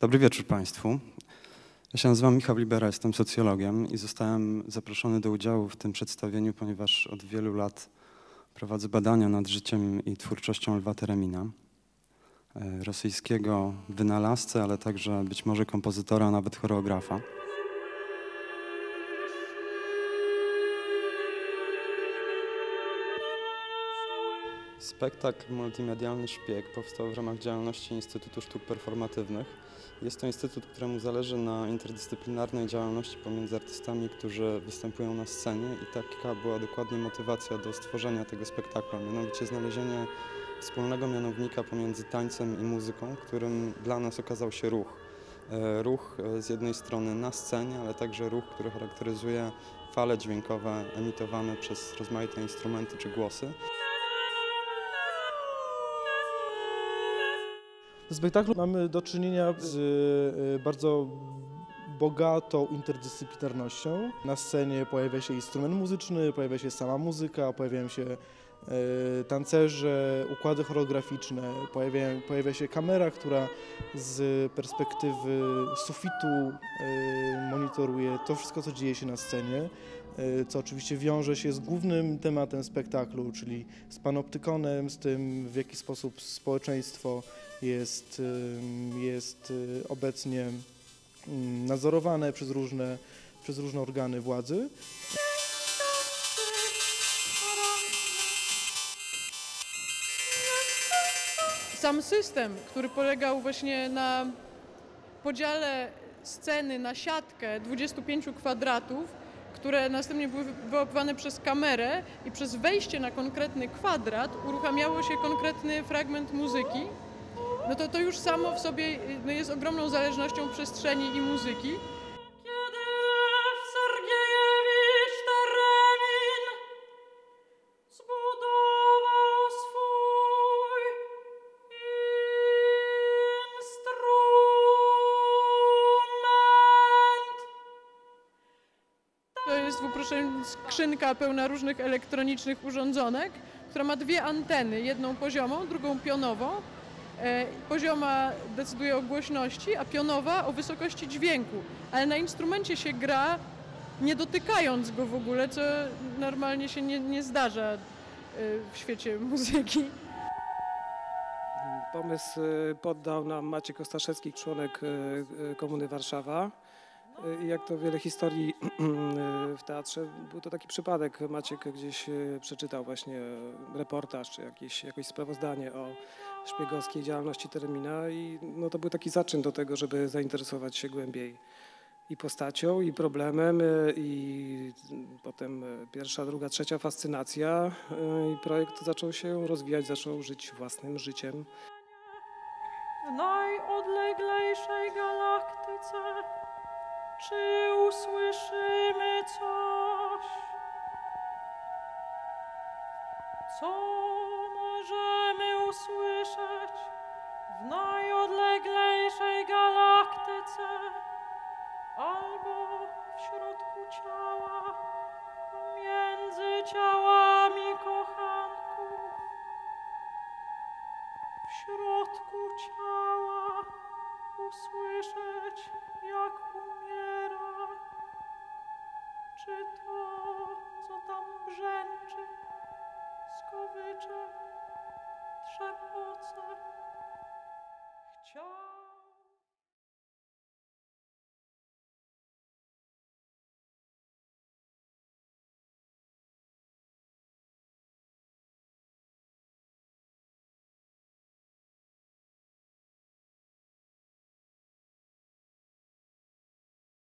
Dobry wieczór Państwu. Ja się nazywam Michał Libera, jestem socjologiem i zostałem zaproszony do udziału w tym przedstawieniu, ponieważ od wielu lat prowadzę badania nad życiem i twórczością Lwa Teremina, e, rosyjskiego wynalazcy, ale także być może kompozytora, nawet choreografa. Spektakl multimedialny Szpieg powstał w ramach działalności Instytutu Sztuk Performatywnych. Jest to instytut, któremu zależy na interdyscyplinarnej działalności pomiędzy artystami, którzy występują na scenie i taka była dokładnie motywacja do stworzenia tego spektaklu, mianowicie znalezienie wspólnego mianownika pomiędzy tańcem i muzyką, którym dla nas okazał się ruch. E, Ruch e, z jednej strony na scenie, ale także ruch, który charakteryzuje fale dźwiękowe emitowane przez rozmaite instrumenty czy głosy. W spektaklu mamy do czynienia z y, bardzo bogatą interdyscyplinarnością. Na scenie pojawia się instrument muzyczny, pojawia się sama muzyka, pojawiają się tancerze, układy choreograficzne, pojawia, pojawia się kamera, która z perspektywy sufitu y, monitoruje to wszystko, co dzieje się na scenie y, co oczywiście wiąże się z głównym tematem spektaklu, czyli z panoptykonem, z tym w jaki sposób społeczeństwo jest, jest obecnie ym, nadzorowane przez różne, przez różne organy władzy. Sam system, który polegał właśnie na podziale sceny na siatkę 25 kwadratów, które następnie były wyłapywane przez kamerę i przez wejście na konkretny kwadrat uruchamiało się konkretny fragment muzyki, no to to już samo w sobie no, jest ogromną zależnością przestrzeni i muzyki. To jest w skrzynka pełna różnych elektronicznych urządzonek, która ma dwie anteny, jedną poziomą, drugą pionową. E, Pozioma decyduje o głośności, a pionowa o wysokości dźwięku, ale na instrumencie się gra nie dotykając go w ogóle, co normalnie się nie, nie zdarza e, w świecie muzyki. Pomysł y, poddał nam Maciek Ostaszewski, członek Komuny Warszawa. Y, jak to wiele historii y, w teatrze, był to taki przypadek. Maciek gdzieś y, przeczytał właśnie reportaż czy jakieś, jakieś sprawozdanie o szpiegowskiej działalności Termina i no, to był taki zaczyn do tego, żeby zainteresować się głębiej i postacią, i problemem, i potem pierwsza, druga, trzecia fascynacja i projekt zaczął się rozwijać, zaczął żyć własnym życiem. w najodleglejszej galaktyce, Albo w środku ciała,